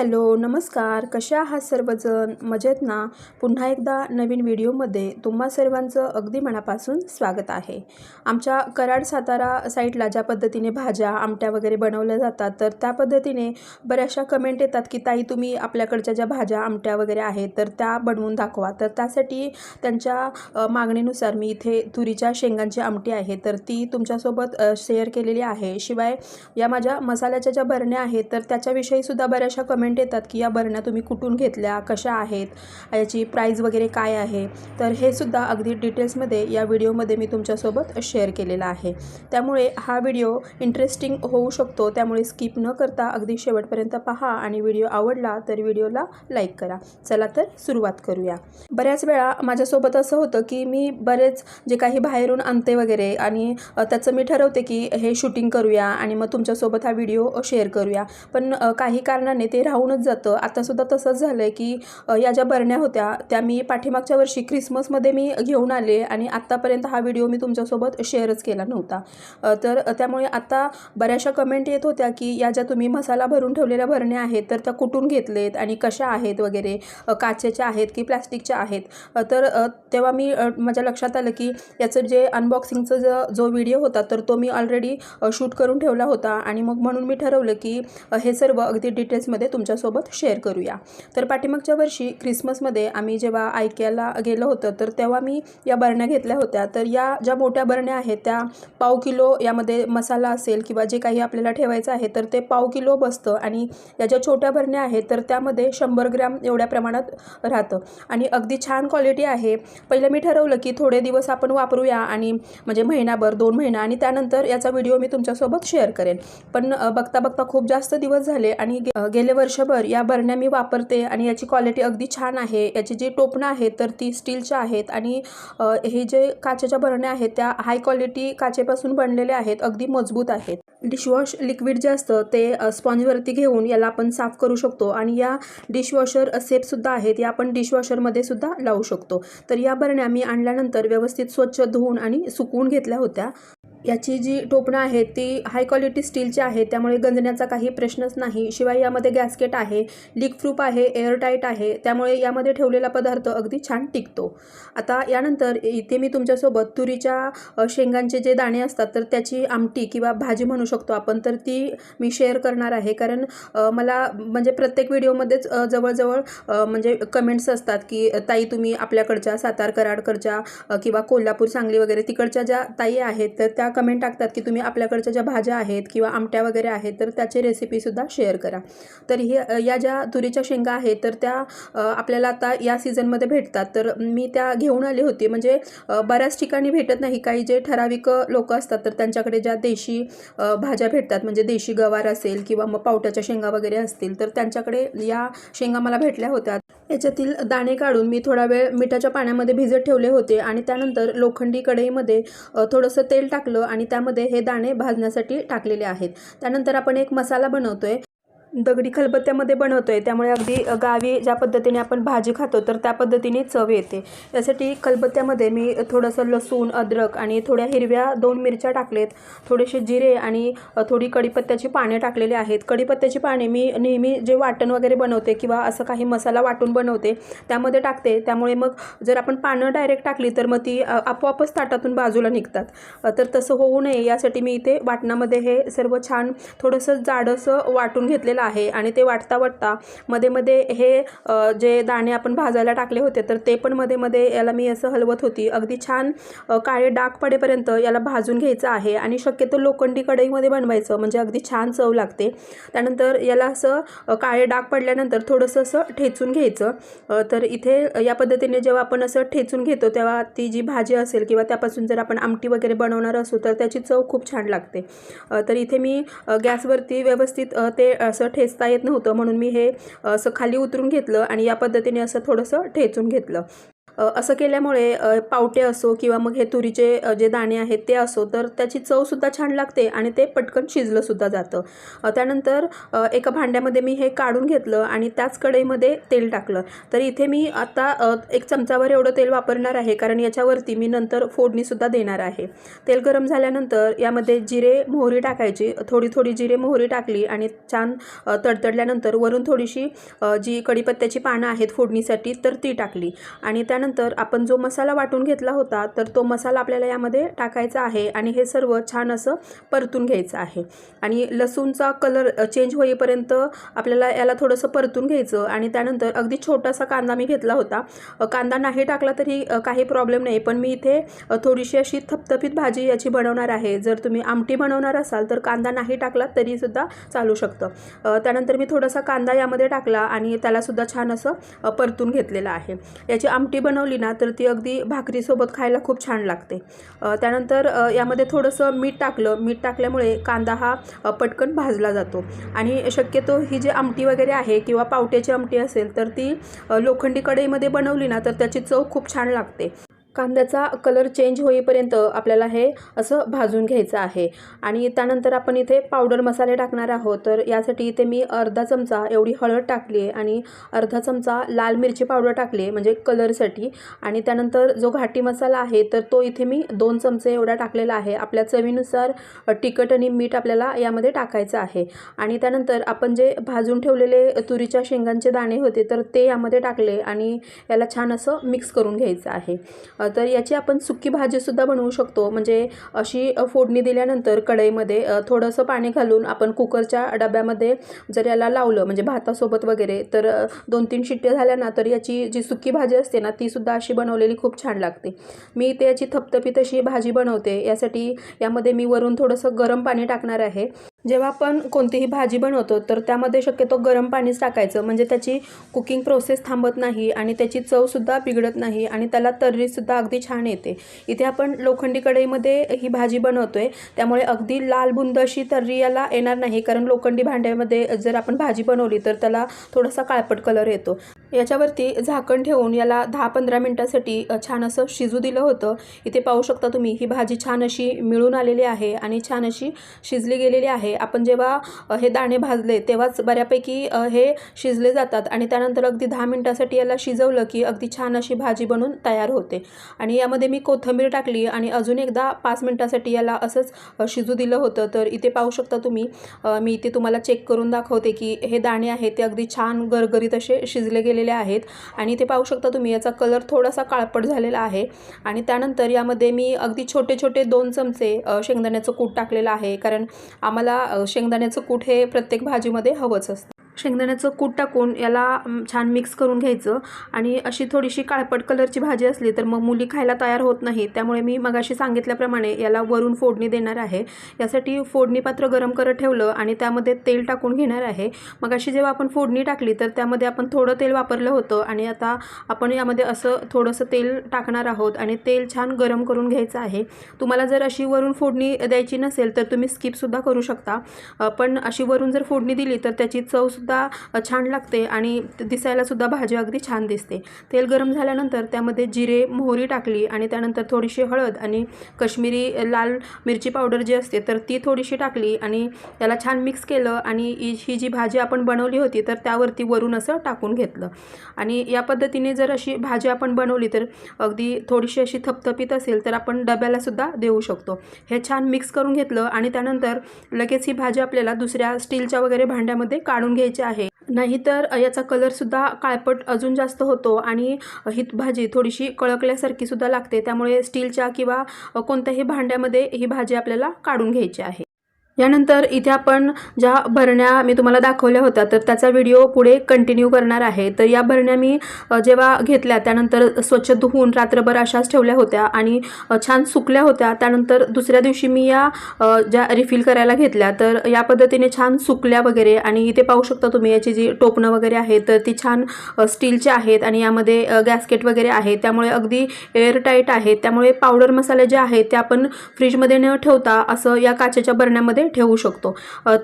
Hello नमस्कार. कशा आहात सर्वजण? मजेत ना? पुन्हा एकदा नवीन व्हिडिओमध्ये तुम्हा सर्वांचं अगदी मनापासून स्वागत आहे. आमच्या कराड सातारा साईडला ज्या पद्धतीने भाज्या आमट्या वगैरे बनवल्या जातात तर त्या पद्धतीने बऱ्याचशा कमेंट येतात की ताई तुम्ही आपल्याकडच्या ज्या भाज्या आमट्या वगैरे आहेत तर त्या बनवून दाखवा. तर त्यासाठी त्यांच्या मागणीनुसार मी इथे तुरीच्या शेंगांची आमटी आहे तर ती तुमच्यासोबत शेअर केलेली आहे. शिवाय या माझ्या मसाल्याच्या ज्या बरण्या आहेत तर त्याच्याविषयी सुद्धा बऱ्याचशा कमेंट येतात की या बरण्या तुम्ही कुठून घेतल्या कशा आहेत याची प्राईज वगैरे काय आहे? तर हे सुद्धा अगदी डिटेल्समध्ये या व्हिडिओमध्ये मी तुमच्यासोबत शेअर केलेला आहे. त्यामुळे हा व्हिडिओ इंटरेस्टिंग होऊ शकतो त्यामुळे स्किप न करता अगदी शेवटपर्यंत पहा आणि व्हिडिओ आवडला तर व्हिडिओला लाईक करा. चला तर सुरुवात करूया. बऱ्याच वेळा माझ्यासोबत असं होतं की मी बरेच जे काही बाहेरून आणते वगैरे आणि त्याचं मी ठरवते की हे शूटिंग करूया आणि मग तुमच्यासोबत हा व्हिडिओ शेअर करूया. पण काही कारणाने ते राहूनच जातं. आतासुद्धा तसंच झालं आहे की या ज्या बरण्या होत्या त्या मी पाठीमागच्या वर्षी क्रिसमसमध्ये मी घेऊन आले आणि आत्तापर्यंत हा व्हिडिओ मी तुमच्यासोबत शेअरच केला नव्हता. तर त्यामुळे आता बऱ्याचशा कमेंट येत होत्या की या ज्या तुम्ही मसाला भरून ठेवलेल्या भरण्या आहेत तर त्या कुठून घेतलेत आणि कशा आहेत वगैरे? काचेच्या आहेत की प्लॅस्टिकच्या आहेत? तर तेव्हा मी माझ्या लक्षात आलं की याचं जे अनबॉक्सिंगचं जो जो व्हिडिओ होता तर तो मी ऑलरेडी शूट करून ठेवला होता आणि मग म्हणून मी ठरवलं की हे सर्व अगदी डिटेल्समध्ये तुमच्या तुमच्यासोबत शेअर करूया. तर पाठीमागच्या वर्षी क्रिसमसमध्ये आम्ही जेव्हा ऐकायला गेलो होतं तर तेव्हा मी या बरण्या घेतल्या होत्या. तर या ज्या मोठ्या बरण्या आहेत त्या पाव किलो यामध्ये मसाला असेल किंवा जे काही आपल्याला ठेवायचं आहे तर ते पाव किलो बसतं आणि या ज्या छोट्या बरण्या आहेत तर त्यामध्ये शंभर ग्रॅम एवढ्या प्रमाणात राहतं. आणि अगदी छान क्वालिटी आहे. पहिलं मी ठरवलं की थोडे दिवस आपण वापरूया आणि म्हणजे महिनाभर दोन महिना आणि त्यानंतर याचा व्हिडिओ मी तुमच्यासोबत शेअर करेन. पण बघता बघता खूप जास्त दिवस झाले आणि गेले वर्ष वर्षभर या बरण्या मी वापरते आणि याची क्वालिटी अगदी छान आहे. याची जी टोपणं आहेत तर ती स्टीलच्या आहेत आणि हे जे काचेच्या बरण्या आहेत त्या हाय क्वालिटी काचेपासून बनलेल्या आहेत अगदी मजबूत आहेत. डिशवॉश लिक्विड जे असतं ते स्पॉन्जवरती घेऊन याला आपण साफ करू शकतो आणि या डिशवॉशर सेपसुद्धा आहेत या आपण डिशवॉशरमध्ये सुद्धा लावू शकतो. तर या बरण्या मी आणल्यानंतर व्यवस्थित स्वच्छ धुवून आणि सुकवून घेतल्या होत्या. याची जी टोपणं आहेत ती हाय क्वालिटी स्टीलची आहे त्यामुळे गंजण्याचा काही प्रश्नच नाही. शिवाय यामध्ये गॅस्केट आहे लीक प्रूफ आहे एअरटाईट आहे त्यामुळे यामध्ये ठेवलेला पदार्थ अगदी छान टिकतो. आता यानंतर इथे मी तुमच्यासोबत तुरीच्या शेंगांचे जे दाणे असतात तर त्याची आमटी किंवा भाजी म्हणू शकतो आपण तर ती मी शेअर करणार आहे. कारण मला म्हणजे प्रत्येक व्हिडिओमध्येच जवळजवळ म्हणजे कमेंट्स असतात की ताई तुम्ही आपल्याकडच्या सातार कराडकडच्या किंवा कोल्हापूर सांगली वगैरे तिकडच्या ज्या ताई आहेत तर त्या कमेंट टाकतात की तुम्ही आपल्याकडच्या ज्या भाज्या आहेत किंवा आमट्या वगैरे आहेत तर त्याची रेसिपीसुद्धा शेअर करा. तर हे या ज्या तुरीच्या शेंगा आहेत तर त्या आपल्याला आता या सीझनमध्ये भेटतात. तर मी त्या घेऊन आली होती. म्हणजे बऱ्याच ठिकाणी भेटत नाही. काही जे ठराविक लोक असतात तर त्यांच्याकडे ज्या देशी भाज्या भेटतात म्हणजे देशी गवार असेल किंवा मग पावट्याच्या शेंगा वगैरे असतील तर त्यांच्याकडे या शेंगा मला भेटल्या होत्या. याच्यातील दाणे काढून मी थोडा वेळ मिठाच्या पाण्यामध्ये भिजत ठेवले होते आणि त्यानंतर लोखंडी कढईमध्ये थोडंसं तेल टाकलं आणि त्यामध्ये हे दाणे भाजण्यासाठी टाकलेले आहेत. त्यानंतर आपण एक मसाला बनवतो आहे दगडी खलबत्त्यामध्ये बनवतो आहे त्यामुळे अगदी गावी ज्या पद्धतीने आपण भाजी खातो तर त्या पद्धतीने चव येते. यासाठी खलबत्त्यामध्ये मी थोडंसं लसूण अद्रक आणि थोड्या हिरव्या दोन मिरच्या टाकलेत. थोडेसे जिरे आणि थोडी कढीपत्त्याची पाने टाकलेली आहेत. कढीपत्त्याची पाने मी नेहमी जे वाटण वगैरे बनवते किंवा असं काही मसाला वाटून बनवते त्यामध्ये टाकते. त्यामुळे मग जर आपण पानं डायरेक्ट टाकली तर मग ती आपोआपच ताटातून बाजूला निघतात. तर तसं होऊ नये. यासाठी मी इथे वाटणामध्ये हे सर्व छान थोडंसं जाडंसं वाटून घेतलेलं आहे आणि ते वाटता वाटता मध्ये मध्ये हे जे दाणे आपण भाजायला टाकले होते तर ते पण मध्ये मध्ये याला मी असं हलवत होती. अगदी छान काळे डाग पडेपर्यंत याला भाजून घ्यायचं आहे आणि शक्यतो लोखंडी कढईमध्ये बनवायचं म्हणजे अगदी छान चव लागते. त्यानंतर याला असं काळे डाग पडल्यानंतर थोडंसं असं ठेचून घ्यायचं. तर इथे या पद्धतीने जेव्हा आपण असं ठेचून घेतो तेव्हा ती जी भाजी असेल किंवा त्यापासून जर आपण आमटी वगैरे बनवणार असू तर त्याची चव खूप छान लागते. तर इथे मी गॅसवरती व्यवस्थित ते असं ठेचता येत नव्हतं म्हणून मी हे असं खाली उतरून घेतलं आणि या पद्धतीने असं थोडंसं ठेचून घेतलं. असं केल्यामुळे पावटे असो किंवा मग हे तुरीचे जे दाणे आहेत ते असो तर त्याची चवसुद्धा छान लागते आणि ते पटकन शिजलंसुद्धा जातं. त्यानंतर एका भांड्यामध्ये मी हे काढून घेतलं आणि त्याच कढईमध्ये तेल टाकलं. तर इथे मी आता एक चमचावर एवढं तेल वापरणार आहे कारण याच्यावरती मी नंतर फोडणीसुद्धा देणार आहे. तेल गरम झाल्यानंतर यामध्ये जिरे मोहरी टाकायची. थोडी थोडी जिरे मोहरी टाकली आणि छान तडतडल्यानंतर वरून थोडीशी जी कढीपत्त्याची पानं आहेत फोडणीसाठी तर ती टाकली. आणि त्यानंतर आपण जो मसाला वाटून घेतला होता तर तो मसाला आपल्याला यामध्ये टाकायचा आहे आणि हे सर्व छान असं परतून घ्यायचं आहे. आणि लसूणचा कलर चेंज होईपर्यंत आपल्याला याला थोडंसं परतून घ्यायचं आणि त्यानंतर अगदी छोटासा कांदा मी घेतला होता. कांदा नाही टाकला तरी काही प्रॉब्लेम नाही पण मी इथे थोडीशी अशी थपथपीत भाजी याची बनवणार आहे. जर तुम्ही आमटी बनवणार असाल तर कांदा नाही टाकला तरीसुद्धा चालू शकतं. त्यानंतर मी थोडासा कांदा यामध्ये टाकला आणि त्यालासुद्धा छान असं परतून घेतलेलं आहे. याची आमटी बनवली ना तर ती अगदी भाकरीसोबत खायला खूप छान लागते. त्यानंतर यामध्ये थोडंसं मीठ टाकलं. मीठ टाकल्यामुळे कांदा हा पटकन भाजला जातो. आणि शक्यतो ही जी आमटी वगैरे आहे किंवा पावट्याची आमटी असेल तर ती लोखंडी कढईमध्ये बनवली ना तर त्याची चव खूप छान लागते. कांद्याचा कलर चेंज होईपर्यंत आपल्याला हे असं भाजून घ्यायचं आहे. आणि त्यानंतर आपण इथे पावडर मसाले टाकणार आहोत. तर यासाठी इथे मी अर्धा चमचा एवढी हळद टाकली आहे आणि अर्धा चमचा लाल मिरची पावडर टाकली आहे म्हणजे कलरसाठी आणि त्यानंतर जो घाटी मसाला आहे तर तो इथे मी दोन चमचे एवढा टाकलेला आहे. आपल्या चवीनुसार तिखट आणि मीठ आपल्याला यामध्ये टाकायचं आहे. आणि त्यानंतर आपण जे भाजून ठेवलेले तुरीच्या शेंगांचे दाणे होते तर ते यामध्ये टाकले आणि याला छान असं मिक्स करून घ्यायचं आहे. तर याची आपण सुकी भाजीसुद्धा बनवू शकतो. म्हणजे अशी फोडणी दिल्यानंतर कढईमध्ये थोडंसं पाणी घालून आपण कुकरच्या डब्यामध्ये जर याला लावलं म्हणजे भातासोबत वगैरे तर दोन तीन शिट्ट्या झाल्या ना तर याची जी सुकी भाजी असते ना तीसुद्धा अशी बनवलेली खूप छान लागते. मी त्याची याची थपथपीत अशी भाजी बनवते. यासाठी यामध्ये मी वरून थोडंसं गरम पाणी टाकणार आहे. जेव्हा आपण कोणतीही भाजी बनवतो तर त्यामध्ये शक्यतो गरम पाणीच टाकायचं. म्हणजे त्याची कुकिंग प्रोसेस थांबत नाही आणि त्याची चवसुद्धा बिघडत नाही आणि त्याला तर्रीसुद्धा अगदी छान येते. इथे आपण लोखंडी कढईमध्ये ही भाजी बनवतो आहे त्यामुळे अगदी लाल बुंद अशी तर्री याला येणार नाही कारण लोखंडी भांड्यामध्ये जर आपण भाजी बनवली तर त्याला थोडासा काळपट कलर येतो. याच्यावरती झाकण ठेवून याला दहा पंधरा मिनटासाठी छान असं शिजू दिलं होतं. इथे पाहू शकता तुम्ही ही भाजी छान अशी मिळून आलेली आहे आणि छान अशी शिजली गेलेली आहे. आपण जेव्हा हे दाणे भाजले तेव्हाच बऱ्यापैकी हे शिजले जातात आणि त्यानंतर अगदी दहा मिनटासाठी याला शिजवलं की अगदी छान अशी भाजी बनून तयार होते. आणि यामध्ये मी कोथिंबीर टाकली आणि अजून एकदा पाच मिनटासाठी याला असंच शिजू दिलं होतं. तर इथे पाहू शकता तुम्ही मी इथे तुम्हाला चेक करून दाखवते की हे दाणे आहेत ते अगदी छान गरगरीत असे शिजले गेलेले आहेत. आणि इथे पाहू शकता तुम्ही याचा कलर थोडासा काळपट झालेला आहे. आणि त्यानंतर यामध्ये मी अगदी छोटे छोटे दोन चमचे शेंगदाण्याचं कूट टाकलेलं आहे. कारण आम्हाला शेंगदाण्याचं कूट हे प्रत्येक भाजीमध्ये हवंच असतं. शेंगदाण्याचं कूट टाकून याला छान मिक्स करून घ्यायचं. आणि अशी थोडीशी काळपट कलरची भाजी असली तर मग मुली खायला तयार होत नाही. त्यामुळे मी मगाशी सांगितल्याप्रमाणे याला वरून फोडणी देणार आहे. यासाठी फोडणी पात्र गरम करत ठेवलं आणि त्यामध्ये तेल टाकून घेणार आहे. मगाशी जेव्हा आपण फोडणी टाकली तर त्यामध्ये आपण थोडं तेल वापरलं होतं आणि आता आपण यामध्ये असं थोडंसं तेल टाकणार आहोत आणि तेल छान गरम करून घ्यायचं आहे. तुम्हाला जर अशी वरून फोडणी द्यायची नसेल तर तुम्ही स्किपसुद्धा करू शकता. पण अशी वरून जर फोडणी दिली तर त्याची चवसुद्धा सुद्धा छान लागते आणि दिसायलासुद्धा भाजी अगदी छान दिसते. तेल गरम झाल्यानंतर त्यामध्ये जिरे मोहरी टाकली आणि त्यानंतर थोडीशी हळद आणि कश्मीरी लाल मिरची पावडर जी असते तर ती थोडीशी टाकली आणि त्याला छान मिक्स केलं आणि ही ही जी भाजी आपण बनवली होती तर त्यावरती वरून असं टाकून घेतलं. आणि या पद्धतीने जर अशी भाजी आपण बनवली तर अगदी थोडीशी अशी थपथपीत असेल तर आपण डब्यालासुद्धा देऊ शकतो. हे छान मिक्स करून घेतलं आणि त्यानंतर लगेच ही भाजी आपल्याला दुसऱ्या स्टीलच्या वगैरे भांड्यामध्ये काढून घ्यायची आहे. नाहीतर याचा कलरसुद्धा काळपट अजून जास्त होतो आणि ही भाजी थोडीशी कळकल्यासारखी सुद्धा लागते. त्यामुळे स्टीलच्या किंवा कोणत्याही भांड्यामध्ये ही भाजी आपल्याला काढून घ्यायची आहे. यानंतर इथे आपण ज्या भरण्या मी तुम्हाला दाखवल्या होत्या तर त्याचा व्हिडिओ पुढे कंटिन्यू करणार आहे. तर या भरण्या मी जेव्हा घेतल्या त्यानंतर स्वच्छ धुवून रात्रभर अशाच ठेवल्या होत्या आणि छान सुकल्या होत्या. त्यानंतर दुसऱ्या दिवशी मी या ज्या रिफिल करायला घेतल्या तर या पद्धतीने छान सुकल्या वगैरे आणि इथे पाहू शकता तुम्ही याची जी टोपणं वगैरे आहेत तर ती छान स्टीलची आहेत आणि यामध्ये गॅस्केट वगैरे आहे. त्यामुळे अगदी एअरटाईट आहेत. त्यामुळे पावडर मसाले जे आहेत ते आपण फ्रीजमध्ये न ठेवता असं या काचेच्या बरण्यामध्ये ठेवू शकतो.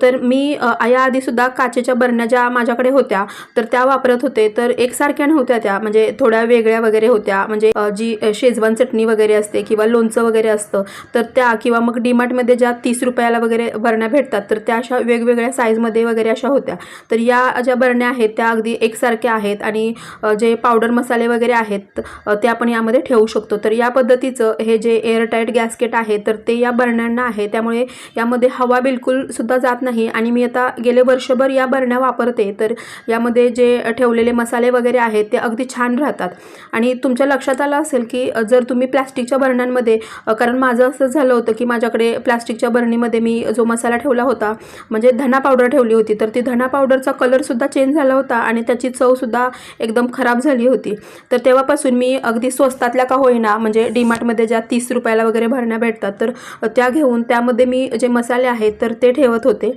तर मी याआधीसुद्धा काचेच्या बरण्या ज्या माझ्याकडे होत्या तर त्या वापरत होते. तर एकसारख्या नव्हत्या त्या. म्हणजे थोड्या वेगळ्या वगैरे होत्या. म्हणजे जी शेजवान चटणी वगैरे असते किंवा लोणचं वगैरे असतं तर त्या किंवा मग डीमार्टमध्ये ज्या तीस रुपयाला वगैरे बरण्या भेटतात तर त्या अशा वेगवेगळ्या साईजमध्ये वगैरे अशा होत्या. तर या ज्या बरण्या आहेत त्या अगदी एकसारख्या आहेत आणि जे पावडर मसाले वगैरे आहेत ते आपण यामध्ये ठेवू शकतो. तर या पद्धतीचं हे जे एअरटाईट गॅसकेट आहे तर ते या बरण्यांना आहे. त्यामुळे यामध्ये हवा बिलकुल सुद्धा जात नाही. आणि मी आता गेले वर्षभर या बरण्या वापरते. तर यामध्ये जे ठेवलेले मसाले वगैरे आहेत ते अगदी छान राहतात. आणि तुमच्या लक्षात आलं असेल की जर तुम्ही प्लॅस्टिकच्या बरण्यांमध्ये कारण माझं असं झालं होतं की माझ्याकडे प्लॅस्टिकच्या बरणीमध्ये मी जो मसाला ठेवला होता म्हणजे धना पावडर ठेवली होती तर ती धना पावडरचा कलरसुद्धा चेंज झाला होता आणि त्याची चवसुद्धा एकदम खराब झाली होती. तर तेव्हापासून मी अगदी स्वस्तातल्या का होईना म्हणजे डीमार्टमध्ये ज्या तीस रुपयाला वगैरे भरण्या भेटतात तर त्या घेऊन त्यामध्ये मी जे मसाले आहेत तर ते ठेवत होते.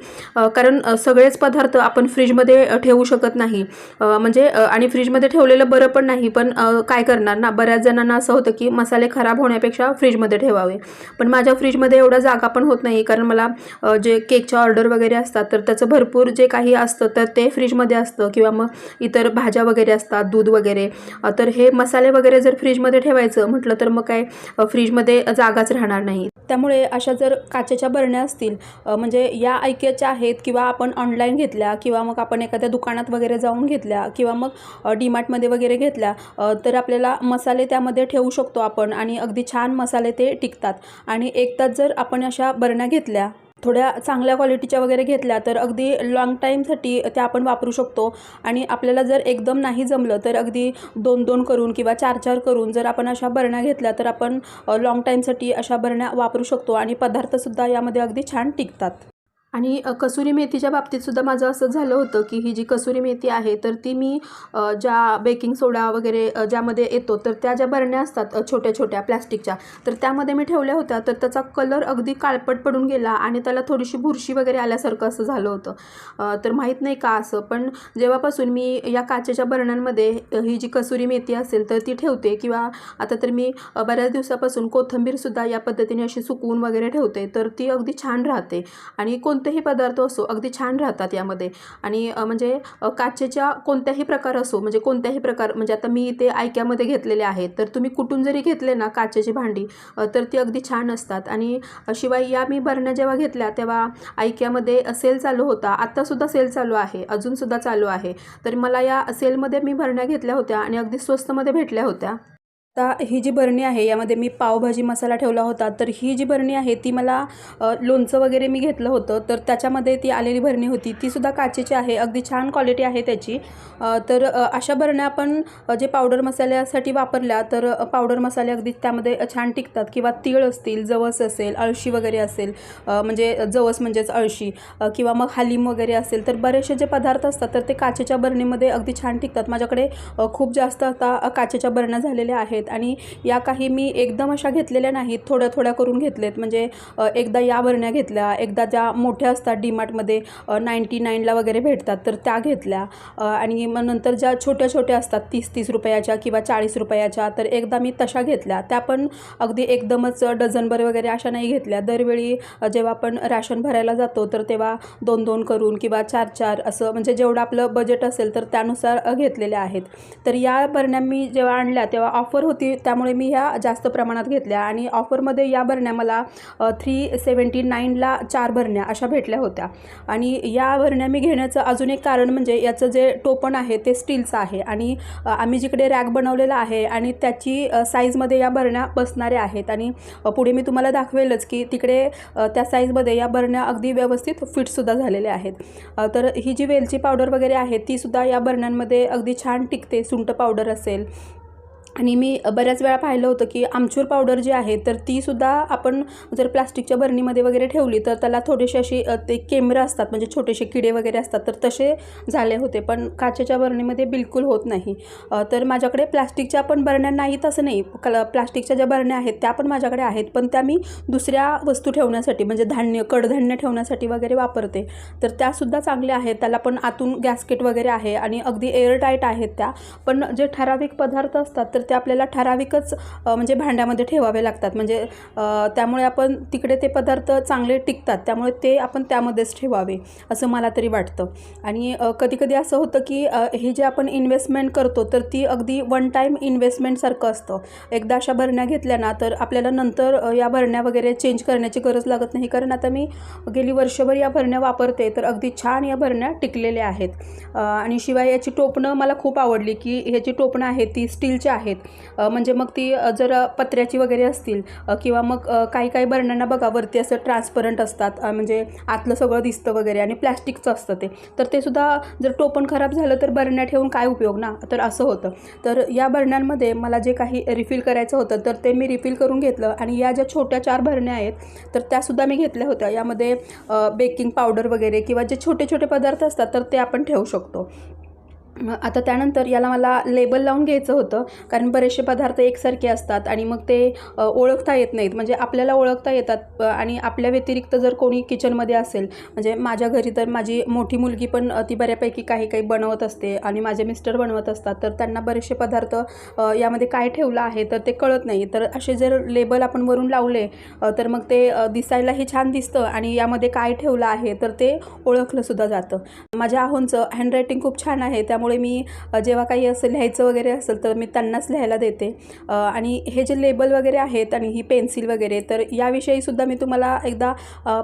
कारण सगळेच पदार्थ आपण फ्रीजमध्ये ठेवू शकत नाही. म्हणजे आणि फ्रीजमध्ये ठेवलेलं बरं पण नाही पण काय करणार ना? बऱ्याच जणांना असं होतं की मसाले खराब होण्यापेक्षा फ्रीजमध्ये ठेवावे. पण माझ्या फ्रीजमध्ये एवढा जागा पण होत नाही कारण मला जे केकच्या ऑर्डर वगैरे असतात तर त्याचं भरपूर जे काही असतं तर ते फ्रीजमध्ये असतं. किंवा मग इतर भाज्या वगैरे असतात दूध वगैरे. तर हे मसाले वगैरे जर फ्रीजमध्ये ठेवायचं म्हटलं तर मग काय फ्रीजमध्ये जागाच राहणार नाही. त्यामुळे अशा जर काचेच्या बरण्या असतील म्हणजे या ऐक्याच्या आहेत किंवा आपण ऑनलाईन घेतल्या किंवा मग आपण एखाद्या दुकानात वगैरे जाऊन घेतल्या किंवा मग डीमार्टमध्ये वगैरे घेतल्या तर आपल्याला मसाले त्यामध्ये ठेवू शकतो आपण आणि अगदी छान मसाले ते टिकतात. आणि एक तास जर आपण अशा बरण्या घेतल्या थोड्या चांगल्या क्वालिटीच्या वगैरे घेतल्या तर अगदी लाँग टाईमसाठी त्या आपण वापरू शकतो. आणि आपल्याला जर एकदम नाही जमलं तर अगदी दोन दोन करून किंवा चार चार करून जर आपण अशा बरण्या घेतल्या तर आपण लाँग टाईमसाठी अशा बरण्या वापरू शकतो. आणि पदार्थसुद्धा यामध्ये अगदी छान टिकतात. आणि कसुरी मेथीच्या बाबतीत सुद्धा माझं असं झालं होतं की ही जी कसुरी मेथी आहे तर ती मी ज्या बेकिंग सोडा वगैरे ज्यामध्ये येतो तर त्या ज्या बरण्या असतात छोट्या छोट्या प्लॅस्टिकच्या तर त्यामध्ये मी ठेवल्या होत्या तर त्याचा कलर अगदी काळपट पडून गेला आणि त्याला थोडीशी बुरशी वगैरे आल्यासारखं असं झालं होतं. तर माहीत नाही का असं पण जेव्हापासून मी या काचेच्या बरण्यांमध्ये ही जी कसुरी मेथी असेल तर ती ठेवते किंवा आता तर मी बऱ्याच दिवसापासून कोथिंबीरसुद्धा या पद्धतीने अशी सुकवून वगैरे ठेवते तर ती अगदी छान राहते. आणि कोण कोणतेही पदार्थ असो अगदी छान राहतात यामध्ये. आणि म्हणजे काचेच्या कोणत्याही प्रकार असो म्हणजे कोणत्याही प्रकार म्हणजे आता मी ते आयक्यामध्ये घेतलेले आहेत तर तुम्ही कुठून जरी घेतले ना काचेची भांडी तर ती अगदी छान असतात. आणि शिवाय या मी बरण्या जेव्हा घेतल्या तेव्हा आयक्यामध्ये सेल चालू होता. आत्तासुद्धा सेल चालू आहे अजूनसुद्धा चालू आहे. तर मला या सेलमध्ये मी भरण्या घेतल्या होत्या आणि अगदी स्वस्तमध्ये भेटल्या होत्या. आता ही जी बरणी आहे यामध्ये मी पावभाजी मसाला ठेवला होता तर ही जी बरणी आहे ती मला लोणचं वगैरे मी घेतलं होतं तर त्याच्यामध्ये ती आलेली बरणी होती. ती सुद्धा काचेची आहे अगदी छान क्वालिटी आहे त्याची. तर अशा बरण्या आपण जे पावडर मसाल्यासाठी वापरल्या तर पावडर मसाले अगदी त्यामध्ये छान टिकतात किंवा तीळ असतील जवस असेल अळशी वगैरे असेल म्हणजे जवस म्हणजेच अळशी किंवा मग हालीम वगैरे असेल तर बरेचसे जे पदार्थ असतात तर ते काचेच्या बरणीमध्ये अगदी छान टिकतात. माझ्याकडे खूप जास्त आता काचेच्या बरण्या झालेल्या आहेत. आणि या काही मी एकदम अशा घेतलेल्या नाहीत थोड्या थोड्या करून घेतलेत. म्हणजे एकदा या बरण्या घेतल्या एकदा ज्या मोठ्या असतात डीमार्टमध्ये नाईंटी नाईनला वगैरे भेटतात तर त्या घेतल्या. आणि मग नंतर ज्या छोट्या छोट्या असतात तीस तीस रुपयाच्या किंवा चाळीस रुपयाच्या तर एकदा मी तशा घेतल्या. त्या पण अगदी एकदमच डझनभर वगैरे अशा नाही घेतल्या. दरवेळी जेव्हा आपण राशन भरायला जातो तर तेव्हा दोन दोन करून किंवा चार चार असं म्हणजे जेवढं आपलं बजेट असेल तर त्यानुसार घेतलेल्या आहेत. तर या बरण्या मी जेव्हा आणल्या तेव्हा ऑफर होती त्यामुळे मी ह्या जास्त प्रमाणात घेतल्या. आणि ऑफरमध्ये या बरण्या मला थ्री सेवन्टी नाईनला चार भरण्या अशा भेटल्या होत्या. आणि या भरण्या मी घेण्याचं अजून एक कारण म्हणजे याचं जे टोपण आहे ते स्टीलचं आहे. आणि आम्ही जिकडे रॅक बनवलेला आहे आणि त्याची साईजमध्ये या भरण्या बसणाऱ्या आहेत. आणि पुढे मी तुम्हाला दाखवेलच की तिकडे त्या साईजमध्ये या बरण्या अगदी व्यवस्थित फिटसुद्धा झालेल्या आहेत. तर ही जी वेलची पावडर वगैरे आहे तीसुद्धा या बरण्यांमध्ये अगदी छान टिकते सुंट पावडर असेल. आणि मी बऱ्याच वेळा पाहिलं होतं की आमचूर पावडर जी आहे तर तीसुद्धा आपण जर प्लास्टिकच्या बरणीमध्ये वगैरे ठेवली तर त्याला थोडेसे अशी ते केमरं असतात म्हणजे छोटेसे किडे वगैरे असतात तर तसे झाले होते पण काचेच्या बरणीमध्ये बिलकुल होत नाही. तर माझ्याकडे प्लास्टिकच्या पण बरण्या नाहीत असं नाही. कल प्लास्टिकच्या ज्या बरण्या आहेत त्या पण माझ्याकडे आहेत पण त्या मी दुसऱ्या वस्तू ठेवण्यासाठी म्हणजे धान्य कडधान्य ठेवण्यासाठी वगैरे वापरते. तर त्यासुद्धा चांगल्या आहेत त्याला पण आतून गॅसकेट वगैरे आहे आणि अगदी एअरटाईट आहेत त्या. पण जे ठराविक पदार्थ असतात तर ते आपल्याला ठराविकच म्हणजे भांड्यामध्ये ठेवावे लागतात. म्हणजे त्यामुळे आपण तिकडे ते पदार्थ चांगले टिकतात. त्यामुळे ते आपण त्यामध्येच ठेवावे असं मला तरी वाटतं. आणि कधीकधी असं होतं की हे जे आपण इन्व्हेस्टमेंट करतो तर ती अगदी वन टाईम इन्व्हेस्टमेंटसारखं असतं. एकदा अशा भरण्या घेतल्या ना तर आपल्याला नंतर या भरण्या वगैरे चेंज करण्याची गरज लागत नाही. कारण आता मी गेली वर्षभर या भरण्या वापरते तर अगदी छान या भरण्या टिकलेल्या आहेत. आणि शिवाय याची टोपणं मला खूप आवडली की ह्याची टोपणं आहेत ती स्टीलची आहेत. म्हणजे मग ती जर पत्र्याची वगैरे असतील किंवा मग काही काही भरण्यांना बघा वरती असं ट्रान्सपरंट असतात म्हणजे आतलं सगळं दिसतं वगैरे आणि प्लॅस्टिकचं असतं ते. तर ते सुद्धा जर टोपण खराब झालं तर बरण्या ठेवून काय उपयोग ना? तर असं होतं. तर या बरण्यांमध्ये मला जे काही रिफिल करायचं होतं तर ते मी रिफिल करून घेतलं आणि या ज्या छोट्या चार भरण्या आहेत तर त्यासुद्धा मी घेतल्या होत्या. यामध्ये बेकिंग पावडर वगैरे किंवा जे छोटे छोटे पदार्थ असतात तर ते आपण ठेवू शकतो. आता त्यानंतर याला मला लेबल लावून घ्यायचं होतं. कारण बरेचसे पदार्थ एकसारखे असतात आणि मग ते ओळखता येत नाहीत. म्हणजे आपल्याला ओळखता येतात आणि आपल्या व्यतिरिक्त जर कोणी किचनमध्ये असेल म्हणजे माझ्या घरी तर माझी मोठी मुलगी पण ती बऱ्यापैकी काही काही बनवत असते आणि माझे मिस्टर बनवत असतात. तर त्यांना बरेचसे पदार्थ यामध्ये काय ठेवलं आहे तर ते कळत नाही. तर असे जर लेबल आपण वरून लावले तर मग ते दिसायलाही छान दिसतं आणि यामध्ये काय ठेवलं आहे तर ते ओळखलंसुद्धा जातं. माझ्या आहोंचं हँडरायटिंग खूप छान आहे. त्यामुळे मी जेव्हा काही असं लिहायचं वगैरे असेल तर मी त्यांनाच लिहायला देते. आणि हे जे लेबल वगैरे आहेत आणि ही पेन्सिल वगैरे तर याविषयीसुद्धा मी तुम्हाला एकदा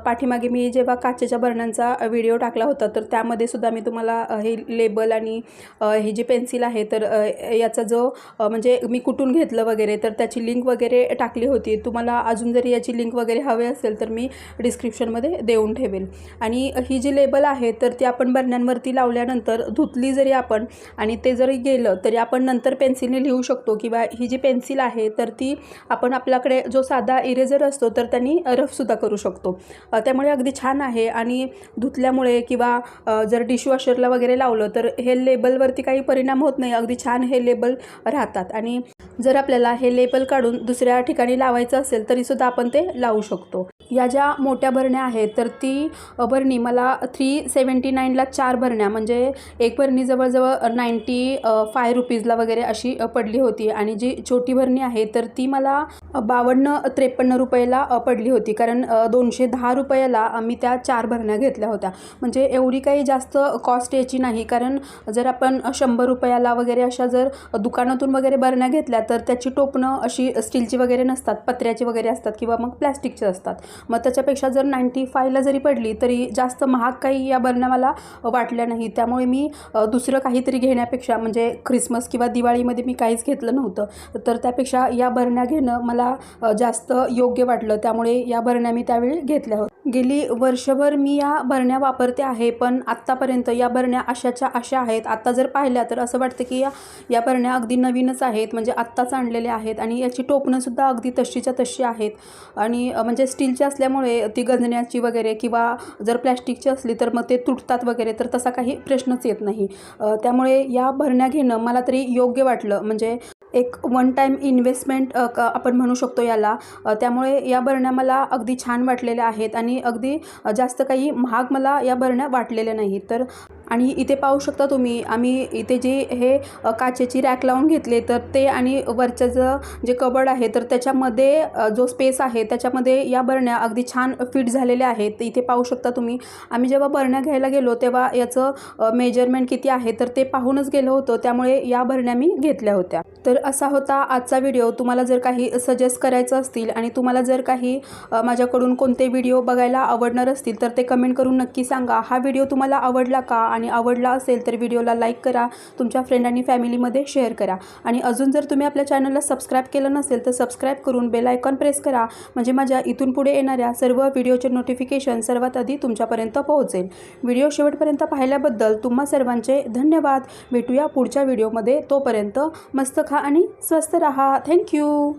पाठीमागे मी जेव्हा काचेच्या बर्णांचा व्हिडिओ टाकला होता तर त्यामध्ये सुद्धा मी तुम्हाला हे लेबल आणि हे जी पेन्सिल आहे तर याचा जो म्हणजे मी कुठून घेतलं वगैरे तर त्याची लिंक वगैरे टाकली होती. तुम्हाला अजून जरी याची लिंक वगैरे हवे असेल तर मी डिस्क्रिप्शनमध्ये देऊन ठेवेल. आणि ही जी लेबल आहे तर ती आपण बरण्यांवरती लावल्यानंतर धुतली जरी आपण आणि ते जरी गेलं तरी आपण नंतर पेन्सिलने लिहू शकतो किंवा ही जी पेन्सिल आहे तर ती आपण आपल्याकडे जो साधा इरेझर असतो तर त्यांनी रफसुद्धा करू शकतो. त्यामुळे अगदी छान आहे. आणि धुतल्यामुळे किंवा जर डिशवॉशरला वगैरे लावलं तर हे लेबलवरती काही परिणाम होत नाही. अगदी छान हे लेबल राहतात. आणि जर आपल्याला हे लेबल काढून दुसऱ्या ठिकाणी लावायचं असेल तरीसुद्धा आपण ते लावू शकतो. या ज्या मोठ्या भरण्या आहेत तर ती भरणी मला थ्री सेवन्टी नाईनला चार भरण्या म्हणजे एक भरणी जवळजवळ नाईंटी फाय रुपीजला वगैरे अशी पडली होती. आणि जी छोटी भरणी आहे तर ती मला बावन्न त्रेपन्न रुपयाला पडली होती. कारण दोनशे दहा रुपयाला आम्ही त्या चार भरण्या घेतल्या होत्या. म्हणजे एवढी काही जास्त कॉस्ट याची नाही. कारण जर आपण शंभर रुपयाला वगैरे अशा जर दुकानातून वगैरे भरण्या घेतल्या तर त्याची टोपणं अशी स्टीलची वगैरे नसतात. पत्र्याची वगैरे असतात किंवा मग प्लॅस्टिकचे असतात. मग त्याच्यापेक्षा जर नाईंटी फायला जरी पडली तरी जास्त महाग काही या भरण्या मला वाटल्या नाही. त्यामुळे मी दुसरं काहीतरी घेण्यापेक्षा म्हणजे ख्रिसमस किंवा दिवाळीमध्ये मी काहीच घेतलं नव्हतं. तर त्यापेक्षा या भरण्या घेणं मला मला जास्त योग्य वाटलं. त्यामुळे या भरण्या मी त्यावेळी घेतल्या होत्या. गेली वर्षभर मी या भरण्या वापरते आहे पण आत्तापर्यंत या भरण्या अशाच्या अशा आहेत. आत्ता जर पाहिल्या तर असं वाटतं की या या भरण्या अगदी नवीनच आहेत म्हणजे आत्ताच आणलेल्या आहेत आणि याची टोपणंसुद्धा अगदी तशीच्या तशी आहेत. आणि म्हणजे स्टीलची असल्यामुळे ती गंजण्याची वगैरे किंवा जर प्लॅस्टिकची असली तर मग ते तुटतात वगैरे तर तसा काही प्रश्नच येत नाही. त्यामुळे या भरण्या घेणं मला तरी योग्य वाटलं. म्हणजे एक वन टाईम इन्व्हेस्टमेंट आपण म्हणू शकतो याला. त्यामुळे या भरण्या मला अगदी छान वाटलेल्या आहेत आणि अगदी जास्त काही महाग मला या भरण्या वाटलेल्या नाहीत. तर आणि इथे पाहू शकता तुम्ही आम्ही इथे जे हे काचेची रॅक लावून घेतले तर ते आणि वरच्याचं जे कबड आहे तर त्याच्यामध्ये जो स्पेस आहे त्याच्यामध्ये या भरण्या अगदी छान फिट झालेल्या आहेत. इथे पाहू शकता तुम्ही आम्ही जेव्हा भरण्या घ्यायला गेलो तेव्हा याचं मेजरमेंट किती आहे तर ते पाहूनच गेलो होतो. त्यामुळे या भरण्या मी घेतल्या होत्या. तर असा होता आजचा व्हिडिओ. तुम्हाला जर काही सजेस्ट करायचं असतील आणि तुम्हाला जर काही माझ्याकडून कोणते व्हिडिओ बघायला आवडणार असतील तर ते कमेंट करून नक्की सांगा. हा व्हिडिओ तुम्हाला आवडला का? आणि आवडला असेल तर व्हिडिओला लाईक करा तुमच्या फ्रेंड आणि फॅमिलीमध्ये शेअर करा. आणि अजून जर तुम्ही आपल्या चॅनलला सबस्क्राईब केलं नसेल तर सबस्क्राईब करून बेल आयकॉन प्रेस करा म्हणजे माझ्या इथून पुढे येणाऱ्या सर्व व्हिडिओचे नोटिफिकेशन सर्वात आधी तुमच्यापर्यंत पोहोचेल. व्हिडिओ शेवटपर्यंत पाहिल्याबद्दल तुम्हा सर्वांचे धन्यवाद. भेटूया पुढच्या व्हिडिओमध्ये तोपर्यंत मस्त खा आणि स्वस्त रहा. थँक्यू